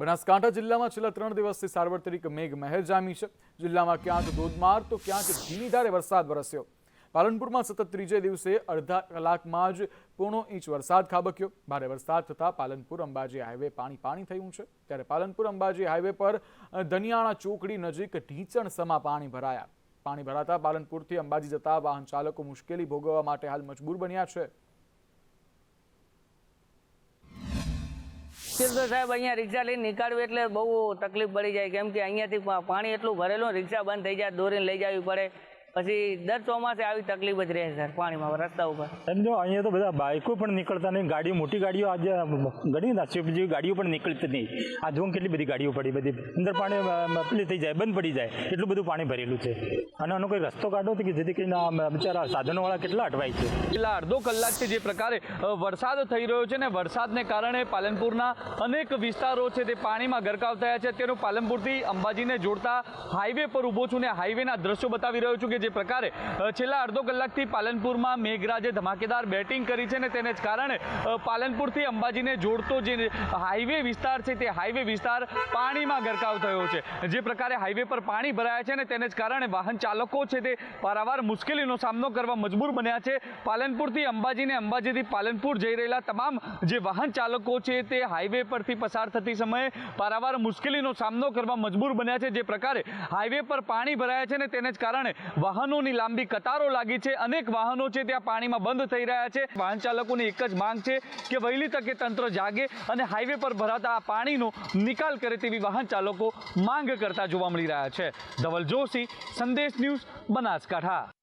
બનાસકાંઠા જિલ્લામાં છેલ્લા ત્રણ દિવસથી સાર્વત્રિક મેઘ મહેર જામી છે. જિલ્લામાં ક્યાંક ધોધમાર તો ક્યાંક ધીમી ધારે વરસાદ વરસ્યો. પાલનપુરમાં સતત ત્રીજે દિવસે અડધા કલાકમાં જ પોણો ઇંચ વરસાદ ખાબક્યો. ભારે વરસાદ થતાં પાલનપુર અંબાજી હાઈવે પાણી પાણી થયું છે. ત્યારે પાલનપુર અંબાજી હાઈવે પર ધનિયાણા ચોકડી નજીક ઢીંચણ સમા પાણી ભરાયા. પાણી ભરાતા પાલનપુરથી અંબાજી જતા વાહન ચાલકો મુશ્કેલી ભોગવવા માટે હાલ મજબૂર બન્યા છે. તો સાહેબ અહીંયા રિક્ષા લઈને નીકળવું એટલે બહુ તકલીફ પડી જાય. કેમ કે અહીંયાથી પાણી એટલું ભરેલું, રિક્ષા બંધ થઈ જાય, દોરીને લઈ જવી પડે. પછી દર ચોમાસે આવી તકલીફ જ રહે સર પાણીમાં રસ્તા ઉપર. સમજો અહીંયા તો બધા બાઇકો પણ નીકળતા નહીં ગાડીઓ મોટી ગાડીઓ આજે ઘણી ના સ્વિફ્ટ જેવી ગાડીઓ પણ નીકળતી નહીં. આ જોઉં કેટલી બધી ગાડીઓ પડી બધી અંદર પાણી પેલી થઈ જાય બંધ પડી જાય એટલું બધું પાણી ભરેલું છે. અને આનો કોઈ રસ્તો કાઢો તો કે જેથી કરીને આ બિચારા સાધનોવાળા કેટલા અટવાય છે. છેલ્લા અડધો કલાકથી જે પ્રકારે વરસાદ થઈ રહ્યો છે ને વરસાદને કારણે પાલનપુરના અનેક વિસ્તારો છે તે પાણીમાં ગરકાવ થયા છે. અત્યારે પાલનપુરથી અંબાજીને જોડતા હાઈવે પર ઊભો છું ને હાઈવેના દ્રશ્યો બતાવી રહ્યો છું કે જે પ્રકારે છેલ્લા અડધો કલાકથી પાલનપુરમાં મેઘરાજે ધમાકેદાર બેટિંગ કરી છે ને તેને જ કારણે પાલનપુરથી અંબાજીને જોડતો જે હાઈવે વિસ્તાર છે તે હાઈવે વિસ્તાર પાણીમાં ગરકાવ થયો છે. જે પ્રકારે હાઈવે પર પાણી ભરાયા છે ને તેને જ કારણે વાહન ચાલકો છે તે પારાવાર મુશ્કેલીનો સામનો કરવા મજબૂર બન્યા છે. પાલનપુરથી અંબાજીને અંબાજીથી પાલનપુર જઈ રહેલા તમામ જે વાહન ચાલકો છે તે હાઈવે પરથી પસાર થતી સમયે પારાવાર મુશ્કેલીનો સામનો કરવા મજબૂર બન્યા છે. જે પ્રકારે હાઈવે પર પાણી ભરાયા છે ને તેને જ કારણે વાહનોની લાંબી કતારો લાગી છે. અનેક વાહનો છે ત્યાં પાણીમાં બંધ થઈ રહ્યા છે. વાહન ચાલકોની એક જ માંગ છે કે વહેલી તકે તંત્ર જાગે અને હાઈવે પર ભરાતા આ પાણીનો નિકાલ કરે તેવી વાહન ચાલકો માંગ કરતા જોવા મળી રહ્યા છે. ધવલ જોશી સંદેશ ન્યૂઝ, બનાસકાંઠા.